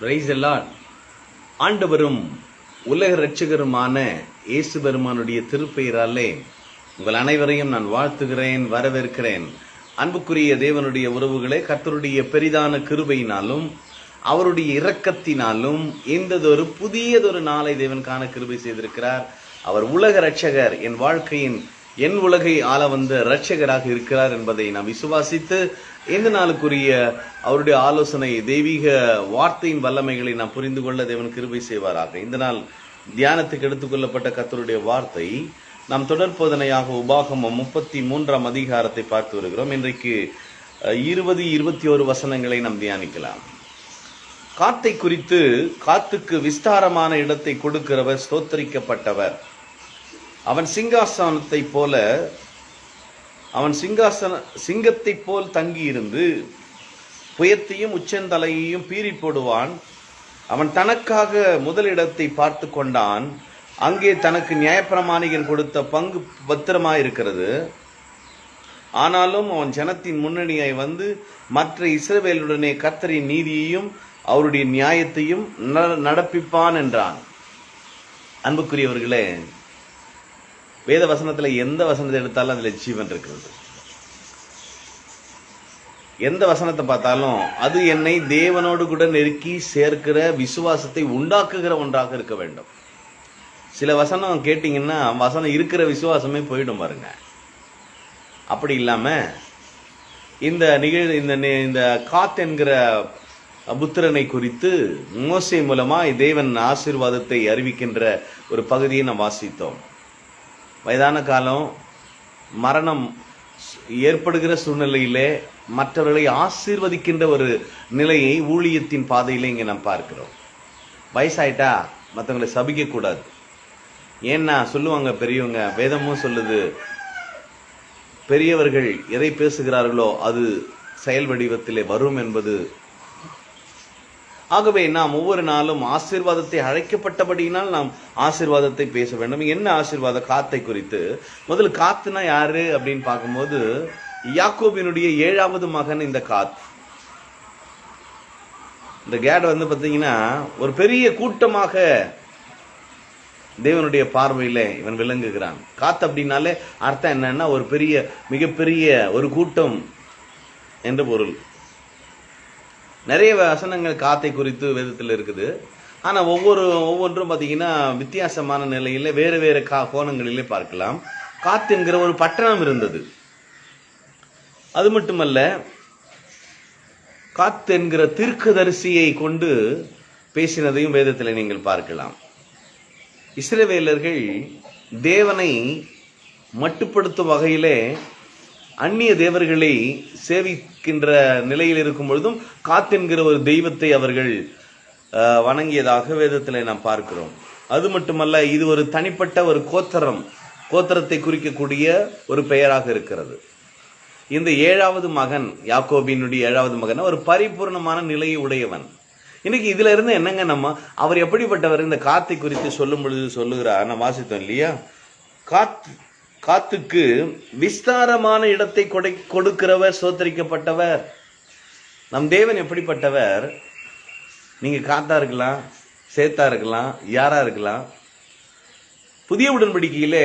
Price எல்லாம் ஆண்டவரும் உலக இரட்சகருமான இயேசு பெருமானுடைய திருப்பெயராலே உங்கள் அனைவரையும் நான் வாழ்த்துகிறேன் வரவேற்கிறேன். அன்புக்குரிய தேவனுடைய உறவுகளே கர்த்தருடைய பெரிதான கிருபையினாலும் அவருடைய இரக்கத்தினாலும் எந்ததொரு புதியதொரு நாளை தேவன் காண கிருபை செய்திருக்கிறார். அவர் உலக இரட்சகர். என் வாழ்க்கையின் என் உலகை ஆள வந்த இரட்சகராக இருக்கிறார் என்பதை நாம் விசுவாசித்து இந்த நாளுக்குரிய அவருடைய ஆலோசனை தெய்வீக வார்த்தையின் வல்லமைகளை நாம் புரிந்து கொள்ள தேவன் கிருபை செய்வாராக. இந்த நாள் தியானத்துக்கு எடுத்துக்கொள்ளப்பட்ட கத்தருடைய வார்த்தை. நாம் தொடர்போதனையாக உபாகமம் முப்பத்தி மூன்றாம் அதிகாரத்தை பார்த்து வருகிறோம். இன்றைக்கு இருபது இருபத்தி ஒரு வசனங்களை நாம் தியானிக்கலாம். காத்தை குறித்து காத்துக்கு விஸ்தாரமான இடத்தை கொடுக்கிறவர் ஸ்தோத்தரிக்கப்பட்டவர். அவன் சிங்காசனத்தைப் போல அவன் சிங்காசன சிங்கத்தைப் போல் தங்கியிருந்து புயத்தையும் உச்சந்தலையையும் பீறி போடுவான். அவன் தனக்காக முதலிடத்தை பார்த்து கொண்டான். அங்கே தனக்கு நியாயப்பிரமாணிகன் கொடுத்த பங்கு பத்திரமாயிருக்கிறது. ஆனாலும் அவன் ஜனத்தின் முன்னணியை வந்து மற்ற இஸ்ரவேலுடனே கத்தரின் நீதியையும் அவருடைய நியாயத்தையும் நடப்பிப்பான் என்றான். அன்புக்குரியவர்களே வேத வசனத்தில் எந்த வசனத்தை எடுத்தாலும் அதில் ஜீவன் இருக்கிறது. எந்த வசனத்தை பார்த்தாலும் அது என்னை தேவனோடு கூட நெருக்கி சேர்க்கிற விசுவாசத்தை உண்டாக்குகிற ஒன்றாக இருக்க வேண்டும். சில வசனம் கேட்டிங்கன்னா வசனம் இருக்கிற விசுவாசமே போயிடும் பாருங்க. அப்படி இல்லாம இந்த நிகழ் இந்த இந்த காத் என்கிற புத்திரனை குறித்து மோசை மூலமா தேவன் ஆசீர்வாதத்தை அறிவிக்கின்ற ஒரு பகுதியை நாம் வாசித்தோம். வயதான காலம் மரணம் ஏற்படுகிற சூழ்நிலையிலே மற்றவர்களை ஆசீர்வதிக்கின்ற ஒரு நிலையை ஊழியத்தின் பாதையில் இங்கே நாம் பார்க்கிறோம். வயசாயிட்டா மற்றவங்களை சபிக்கக்கூடாது ஏன்னா சொல்லுவாங்க பெரியவங்க வேதமும் சொல்லுது பெரியவர்கள் எதை பேசுகிறார்களோ அது செயல் வடிவத்திலே வரும் என்பது ஆகவே நாம் ஒவ்வொரு நாளும் ஆசீர்வாதத்தை அழைக்கப்பட்டபடியினால் நாம் ஆசீர்வாதத்தை பேச வேண்டும். என்ன ஆசீர்வாத காத்தை குறித்து. முதல்ல காத்துனா யாரு அப்படின்னு பார்க்கும்போது யாக்கோபினுடைய ஏழாவது மகன் இந்த காத். இந்த கேட் வந்து பார்த்தீங்கன்னா ஒரு பெரிய கூட்டமாக தேவனுடைய பார்வையில் இவன் விளங்குகிறான். காத்து அப்படின்னாலே அர்த்தம் என்னன்னா ஒரு பெரிய மிகப்பெரிய ஒரு கூட்டம் என்று பொருள். நிறைய வசனங்கள் காத்தை குறித்து வேதத்தில் இருக்குது. ஆனா ஒவ்வொரு ஒவ்வொன்றும் பார்த்தீங்கன்னா வித்தியாசமான நிலையில வேறு வேறு கா கோணங்களிலே பார்க்கலாம். காத்து என்கிற ஒரு பட்டணம் இருந்தது. அது மட்டுமல்ல காத்து என்கிற தீர்க்கதரிசியை கொண்டு பேசினதையும் வேதத்தில் நீங்கள் பார்க்கலாம். இஸ்ரவேலர்கள் தேவனை மட்டுப்படுத்தும் வகையிலே அந்நிய தேவர்களை சேவிக்கின்ற நிலையில் இருக்கும் பொழுதும் காத்தென்கிற ஒரு தெய்வத்தை அவர்கள் வணங்கியதாக வேதத்தில் நாம் பார்க்கிறோம். அது மட்டுமல்ல இது ஒரு தனிப்பட்ட ஒரு கோத்தரம். கோத்தரத்தை குறிக்கக்கூடிய ஒரு பெயராக இருக்கிறது. இந்த ஏழாவது மகன் யாக்கோபினுடைய ஏழாவது மகன் ஒரு பரிபூர்ணமான நிலையை உடையவன். இன்னைக்கு இதுல இருந்து என்னங்க நம்ம அவர் எப்படிப்பட்டவர்? இந்த காத்தை குறித்து சொல்லும் பொழுது சொல்லுகிறார் நான் வாசித்தோம் இல்லையா? காத்து காத்துக்கு விஸ்தாரமான இடத்தை கொடை கொடுக்கிறவர் சோத்தரிக்கப்பட்டவர் நம் தேவன் எப்படிப்பட்டவர்? நீங்கள் காத்தா இருக்கலாம் சேத்தா இருக்கலாம் யாரா இருக்கலாம். புதிய உடன்படிக்கையிலே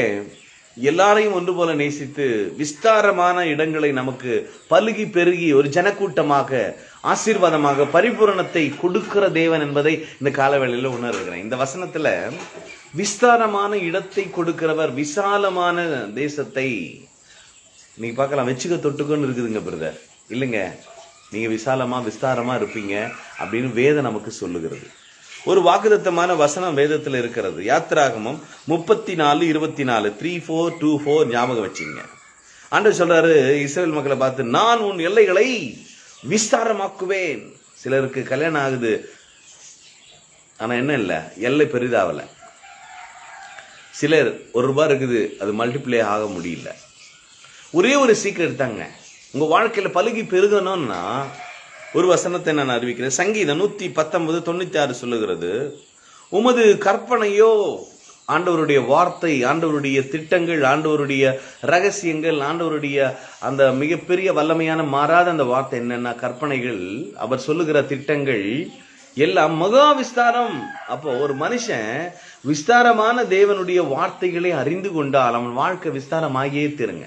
எல்லாரையும் ஒன்று போல நேசித்து விஸ்தாரமான இடங்களை நமக்கு பலுகி பெருகி ஒரு ஜனக்கூட்டமாக ஆசீர்வாதமாக பரிபூரணத்தை கொடுக்கிற தேவன் என்பதை இந்த காலவேளையில் உணர்கிறேன். இந்த வசனத்துல விஸ்தாரமான இடத்தை கொடுக்கிறவர் விசாலமான தேசத்தை நீங்க பார்க்கலாம் வச்சுக்க தொட்டுக்கோன்னு இருக்குதுங்க பிரதர் இல்லைங்க. நீங்க விசாலமா விஸ்தாரமா இருப்பீங்க அப்படின்னு வேதம் நமக்கு சொல்லுகிறது. ஒரு வாக்குதத்தமான வசனம் வேதத்தில் இருக்கிறது. யாத்திராகமம் முப்பத்தி நாலு இருபத்தி நாலு த்ரீ ஃபோர் டூ ஃபோர் ஞாபகம் வச்சுங்க. ஆண்டவர் சொல்றாரு இஸ்ரேல் மக்களை பார்த்து நான் உன் எல்லைகளை விஸ்தாரமாக்குவேன். சிலருக்கு கல்யாணம் ஆகுது. ஆனால் என்ன இல்லை எல்லை பெரிதாகல சிலர் ஒரு ரூபா இருக்குது அது மல்டிப்ளை ஆக முடியல. ஒரே ஒரு சீக்கிரம் தாங்க. உங்கள் வாழ்க்கையில் பழுகி பெருகணும்னா ஒரு வசனத்தை நான் அறிவிக்கிறேன். சங்கீதம் நூத்தி பத்தொன்பது தொண்ணூத்தி ஆறு சொல்லுகிறது உமது கற்பனையோ ஆண்டவருடைய வார்த்தை ஆண்டவருடைய திட்டங்கள் ஆண்டவருடைய ரகசியங்கள் ஆண்டவருடைய அந்த மிகப்பெரிய வல்லமையான மாறாத அந்த வார்த்தை என்னென்ன கற்பனைகள். அவர் சொல்லுகிற திட்டங்கள் எல்லாம் மகா விஸ்தாரம். அப்போ ஒரு மனுஷன் விஸ்தாரமான தேவனுடைய வார்த்தைகளை அறிந்து கொண்டால் அவன் வாழ்க்கை விஸ்தாரமாகியே திருங்க.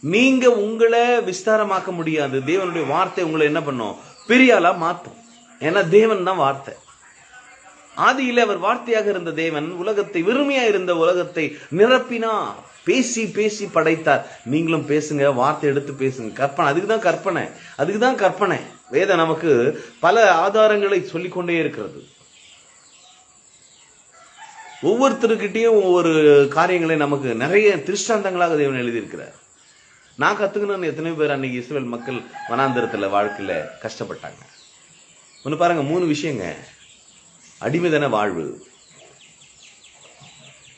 நீங்க உங்களை விஸ்தாரமாக்க முடியாது. தேவனுடைய வார்த்தை உங்களை என்ன பண்ணும்? பெரிய ஆளா மாத்தும். ஏன்னா தேவன் தான் வார்த்தை. ஆதியில அவர் வார்த்தையாக இருந்த தேவன் உலகத்தை வெறுமையா இருந்த உலகத்தை நிரப்பினார். பேசி பேசி படைத்தார். நீங்களும் பேசுங்க வார்த்தை எடுத்து பேசுங்க. கற்பனை அதுக்கு தான் கற்பனை. அதுக்கு தான் கற்பனை. வேத நமக்கு பல ஆதாரங்களை சொல்லிக்கொண்டே இருக்கிறது. ஒவ்வொருத்தருக்கிட்டையும் ஒவ்வொரு காரியங்களை நமக்கு நிறைய திருஷ்டாந்தங்களாக தேவன் எழுதியிருக்கிறார். நான் கத்துக்கணும்னு எத்தனை பேர் அன்னைக்கு இஸ்ரேல் மக்கள் வனாந்திரத்தில் வாழ்க்கையில் கஷ்டப்பட்டாங்க. ஒன்று பாருங்க மூணு விஷயங்க. அடிமைதன வாழ்வு.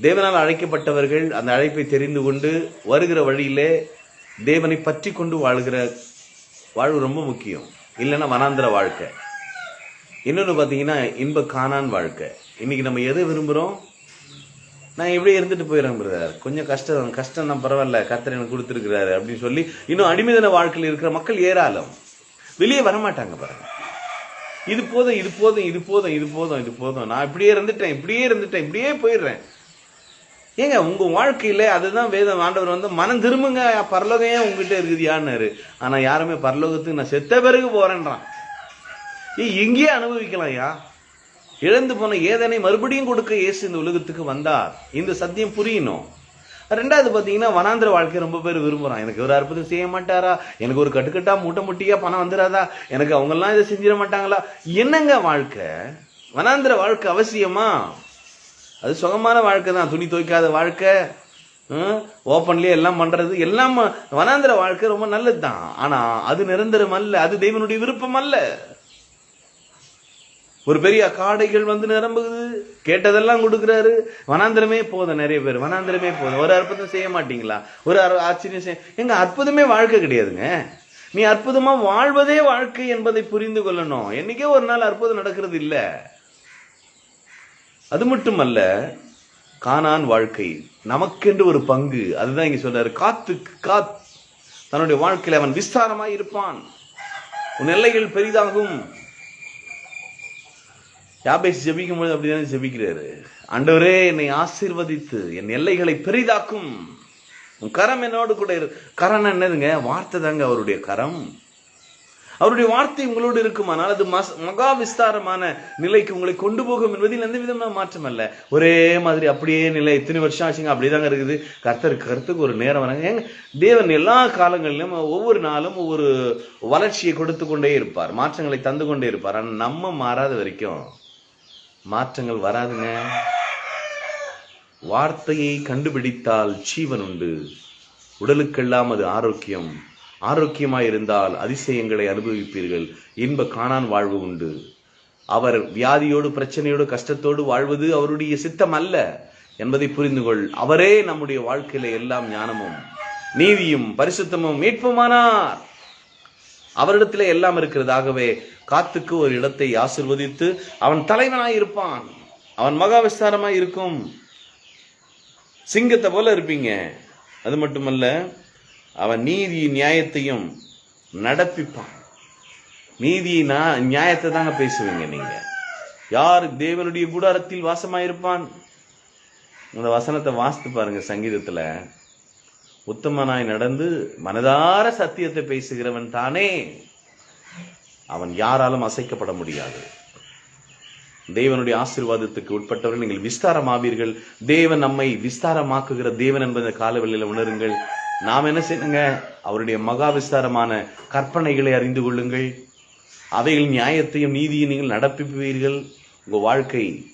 தேவனால் அழைக்கப்பட்டவர்கள் அந்த அழைப்பை தெரிந்து கொண்டு வருகிற வழியிலே தேவனை பற்றி கொண்டு வாழ்கிற வாழ்வு ரொம்ப முக்கியம். இல்லைன்னா வனாந்திர வாழ்க்கை. இன்னொன்று பார்த்தீங்கன்னா இன்ப காணான் வாழ்க்கை. இன்னைக்கு நம்ம எதை விரும்புகிறோம் நான் இப்படியே இருந்துட்டு போயிடுறேன் பிரதர் கொஞ்சம் கஷ்டம் கஷ்டம் தான் பரவாயில்ல. கத்தர் எனக்கு கொடுத்துருக்கிறாரு அப்படின்னு சொல்லி இன்னும் அடிமைதன வாழ்க்கையில் இருக்கிற மக்கள் ஏராளம். வெளியே வரமாட்டாங்க பாருங்க. இது போதும் இது போதும் இது போதும் இது போதும் இது போதும். நான் இப்படியே இருந்துட்டேன் இப்படியே இருந்துட்டேன் இப்படியே போயிடுறேன். ஏங்க உங்க வாழ்க்கையில அதுதான் வேதம். ஆண்டவர் வந்து மனம் திரும்புங்க பரலோகம் ஏன் உங்ககிட்ட இருக்குதியான்னாரு ஆனா யாருமே பரலோகத்துக்கு நான் செத்த பிறகு போறேன்றான். ஏய் இங்கேயே அனுபவிக்கலாம் யா இழந்து போன ஏதனை மறுபடியும் கொடுக்க இயேசு இந்த உலகத்துக்கு வந்தார். இந்த சத்தியம் புரியணும் ரெண்டாவது பார்த்தீங்கன்னா வனாந்திர வாழ்க்கை ரொம்ப பேர் விரும்புகிறான் எனக்கு ஒரு அற்புதம் செய்ய மாட்டாரா? எனக்கு ஒரு கட்டுக்கட்டா மூட்டை முட்டியா பணம் வந்துடாதா எனக்கு அவங்கெல்லாம் இதை செஞ்சிட மாட்டாங்களா? என்னங்க வாழ்க்கை? வனாந்திர வாழ்க்கை அவசியமா? அது சுகமான வாழ்க்கை தான். துணி துவைக்காத வாழ்க்கை. ஓப்பன்லேயே எல்லாம் பண்ணுறது எல்லாம் வனாந்திர வாழ்க்கை ரொம்ப நல்லது தான் ஆனால் அது நிரந்தரம் அல்ல. அது தெய்வனுடைய விருப்பம் அல்ல. ஒரு பெரிய காடைகள் வந்து நிரம்புது கேட்டதெல்லாம் கொடுக்குறாரு. வனாந்திரமே போதும் நிறைய பேர். வனாந்திரமே போதும். ஒரு அற்புதம் செய்ய மாட்டீங்களா? ஒரு ஆச்சரியம் செய்ய எங்க அற்புதமே வாழ்க்கை கிடையாதுங்க. நீ அற்புதமா வாழ்வதே வாழ்க்கை என்பதை புரிந்து கொள்ளணும். என்னைக்கே ஒரு நாள் அற்புதம் நடக்கிறது இல்ல. அது மட்டுமல்ல காணான் வாழ்க்கை நமக்கென்று ஒரு பங்கு. அதுதான் இங்க சொல்றாரு. காத்து காத் தன்னுடைய வாழ்க்கையில் அவன் விஸ்தாரமாய் இருப்பான். உன் எல்லைகள் பெரிதாகும். யாபேஸ் ஜெபிக்கும் பொழுது அப்படிதானே ஜெபிக்கிறாரு. ஆண்டவரே என்னை ஆசீர்வதித்து என் எல்லைகளை பெரிதாக்கும். உன் கரம் என்னோடு கூட இரு. கரம் என்னதுங்க? வார்த்தை தாங்க அவருடைய கரம். அவருடைய வார்த்தை உங்களோடு இருக்குமானால் அது மச மகா விஸ்தாரமான நிலைக்கு உங்களை கொண்டு போகும் என்பதில் எந்த விதமான மாற்றம் அல்ல. ஒரே மாதிரி அப்படியே நிலை. இத்தனை வருஷம் ஆச்சுங்க அப்படிதாங்க இருக்குது. கர்த்தருக்கு கருத்துக்கு ஒரு நேரம் வராங்க. ஏங்க தேவன் எல்லா காலங்களிலும் ஒவ்வொரு நாளும் ஒவ்வொரு வளர்ச்சியை கொடுத்து கொண்டே இருப்பார். மாற்றங்களை தந்து கொண்டே இருப்பார். ஆனால் நம்ம மாறாத வரைக்கும் மாற்றங்கள் வராதுங்க. வார்த்தையை கண்டுபிடித்தால் ஜீவன் உண்டு. உடலுக்கெல்லாம் அது ஆரோக்கியம். ஆரோக்கியமாய் இருந்தால் அதிசயங்களை அனுபவிப்பீர்கள். இன்ப காணான் வாழ்வு உண்டு. அவர் வியாதியோடு பிரச்சனையோடு கஷ்டத்தோடு வாழ்வது அவருடைய சித்தம் அல்ல என்பதை புரிந்து கொள் அவரே நம்முடைய வாழ்க்கையில எல்லாம் ஞானமும் நீதியும் பரிசுத்தமும் மீட்புமானார். அவரிடத்திலே எல்லாம் இருக்கிறதாகவே காத்துக்கு ஒரு இடத்தை ஆசிர்வதித்து அவன் தலைவனாய் இருப்பான். அவன் மகாவிஸ்தாரமாய் இருக்கும். சிங்கத்தை போல இருப்பீங்க. அது மட்டுமல்ல அவன் நீதி நியாயத்தையும் நடப்பிப்பான். நீதி நான் நியாயத்தை தாங்க பேசுவீங்க நீங்க. யார் தேவனுடைய கூடாரத்தில் வாசமாயிருப்பான்? இந்த வசனத்தை வாசித்து பாருங்க சங்கீதத்துல. உத்தமனாய் நடந்து மனதார சத்தியத்தை பேசுகிறவன் தானே. அவன் யாராலும் அசைக்கப்பட முடியாது. தேவனுடைய ஆசீர்வாதத்துக்கு உட்பட்டவர்கள் நீங்கள் விஸ்தாரமாவீர்கள். தேவன் நம்மை விஸ்தாரமாக்குகிற தேவன் என்பதை காலவெளியில் உணருங்கள். நாம் என்ன செய்யுங்க அவருடைய மகா விஸ்தாரமான கற்பனைகளை அறிந்து கொள்ளுங்கள். அவைகள் நியாயத்தையும் நீதியும் நீங்கள் நடப்பிப்பீர்கள். உங்கள் வாழ்க்கை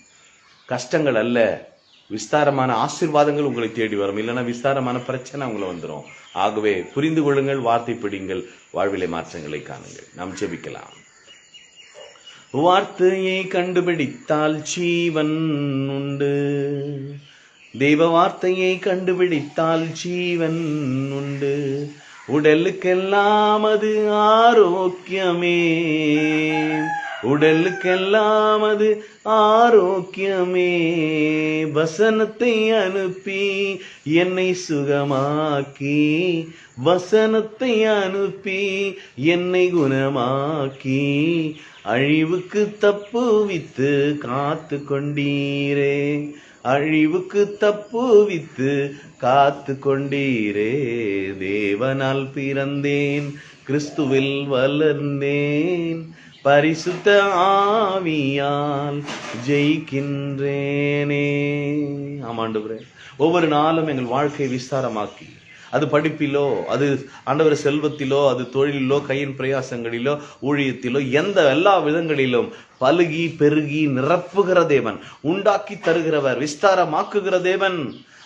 கஷ்டங்கள் அல்ல. விஸ்தாரமான ஆசீர்வாதங்கள் உங்களை தேடி வரும். இல்லைன்னா விஸ்தாரமான பிரச்சனை உங்களை வந்துடும் ஆகவே புரிந்து கொள்ளுங்கள் வார்த்தை பிடிங்கள் வாழ்விலை மாற்றங்களை காணுங்கள். நாம் ஜெபிக்கலாம். வார்த்தையை கண்டுபிடித்தால் ஜீவன் உண்டு. தெய்வ வார்த்தையை கண்டுபிடித்தால் ஜீவன் உண்டு. உடலுக்கெல்லாம் அது ஆரோக்கியமே. உடலுக்கெல்லாம் அது ஆரோக்கியமே. வசனத்தை அனுப்பி என்னை சுகமாக்கி. வசனத்தை அனுப்பி என்னை குணமாக்கி. அழிவுக்கு தப்புவித்து காத்து கொண்டீரே. அழிவுக்கு தப்புவித்து காத்து கொண்டீரே. தேவனால் பிறந்தேன் கிறிஸ்துவில் வளர்ந்தேன். பரிசுத்த ஆவியால் ஜெயிக்கின்றேனே. ஆமாண்டவரே ஒவ்வொரு நாளும் எங்கள் வாழ்க்கையை விஸ்தாரமாக்கி அது படிப்பிலோ அது ஆண்டவர் செல்வத்திலோ அது தொழிலிலோ கையின் பிரயாசங்களிலோ ஊழியத்திலோ எந்த எல்லா விதங்களிலும் பழுகி பெருகி நிரப்புகிற தேவன் உண்டாக்கி தருகிறவர் விஸ்தாரமாக்குகிற தேவன்.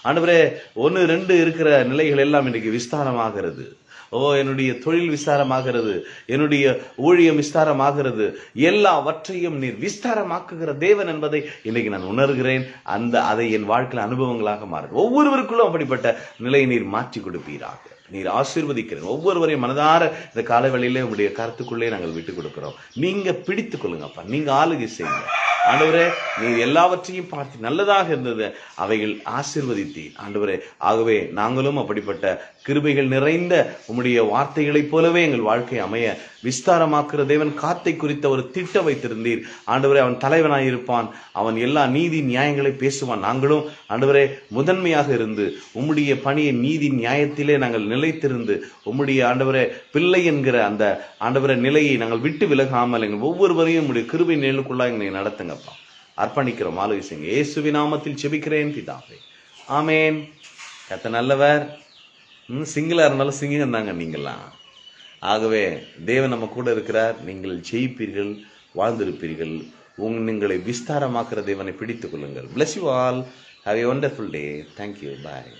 ஆண்டவரே ஒன்று ரெண்டு இருக்கிற நிலைகள் எல்லாம் இன்றைக்கு விஸ்தாரமாகிறது. ஓ என்னுடைய தொழில் விஸ்தாரமாகிறது என்னுடைய ஊழியம் விஸ்தாரமாகிறது எல்லாவற்றையும் நீர் விஸ்தாரமாக்குகிற தேவன் என்பதை இன்னைக்கு நான் உணர்கிறேன். அந்த அதை என் வாழ்க்கையில் அனுபவங்களாக மாறும். ஒவ்வொருவருக்குள்ளும் அப்படிப்பட்ட நிலையை நீர் மாற்றி கொடுப்பீராக. நீர் ஆசீர்வதிக்கிறேன். ஒவ்வொருவரையும் மனதார இந்த காலவெளியில உங்களுடைய கருத்துக்குள்ளே நாங்கள் விட்டு கொடுக்கிறோம். நீங்க பிடித்துக் கொள்ளுங்கப்பா. நீங்க ஆளுகை செய்யுங்க. ஆண்டவரே நீர் எல்லாவற்றையும் பார்த்து நல்லதாக இருந்தது. அவைகள் ஆசிர்வதித்தீர். ஆண்டவரே ஆகவே நாங்களும் அப்படிப்பட்ட கிருபைகள் நிறைந்த உம்முடைய வார்த்தைகளைப் போலவே எங்கள் வாழ்க்கை அமைய விஸ்தாரமாக்குற தேவன் காத்தை குறித்த ஒரு திட்டம் வைத்திருந்தீர். ஆண்டவரே அவன் தலைவனாய் இருப்பான். அவன் எல்லா நீதி நியாயங்களை பேசுவான். நாங்களும் ஆண்டவரே முதன்மையாக இருந்து உம்முடைய பணியை நீதி நியாயத்திலே நாங்கள் நிலைத்திருந்து உம்முடைய ஆண்டவரே பிள்ளை என்கிற அந்த ஆண்டவர நிலையை நாங்கள் விட்டு விலகாமல் எங்கள் ஒவ்வொருவரையும் உம்முடைய கிருபை நிழலுக்குள்ளாக எங்களை நடத்துங்கப்பா. அர்ப்பணிக்கிறோம் ஆலோசிங்க. இயேசுவி நாமத்தில் செபிக்கிறேன் பிதாவே. ஆமேன். கத்த நல்லவர். ம் இருந்தாலும் சிங்கம் தாங்க நீங்களாம் ஆகவே தேவன் நம்ம கூட இருக்கிறார். நீங்கள் ஜெயிப்பீர்கள் வாழ்ந்திருப்பீர்கள். உங் நீங்களை விஸ்தாரமாக்குற தேவனை பிடித்துக் கொள்ளுங்கள். Bless you all have a wonderful day thank you bye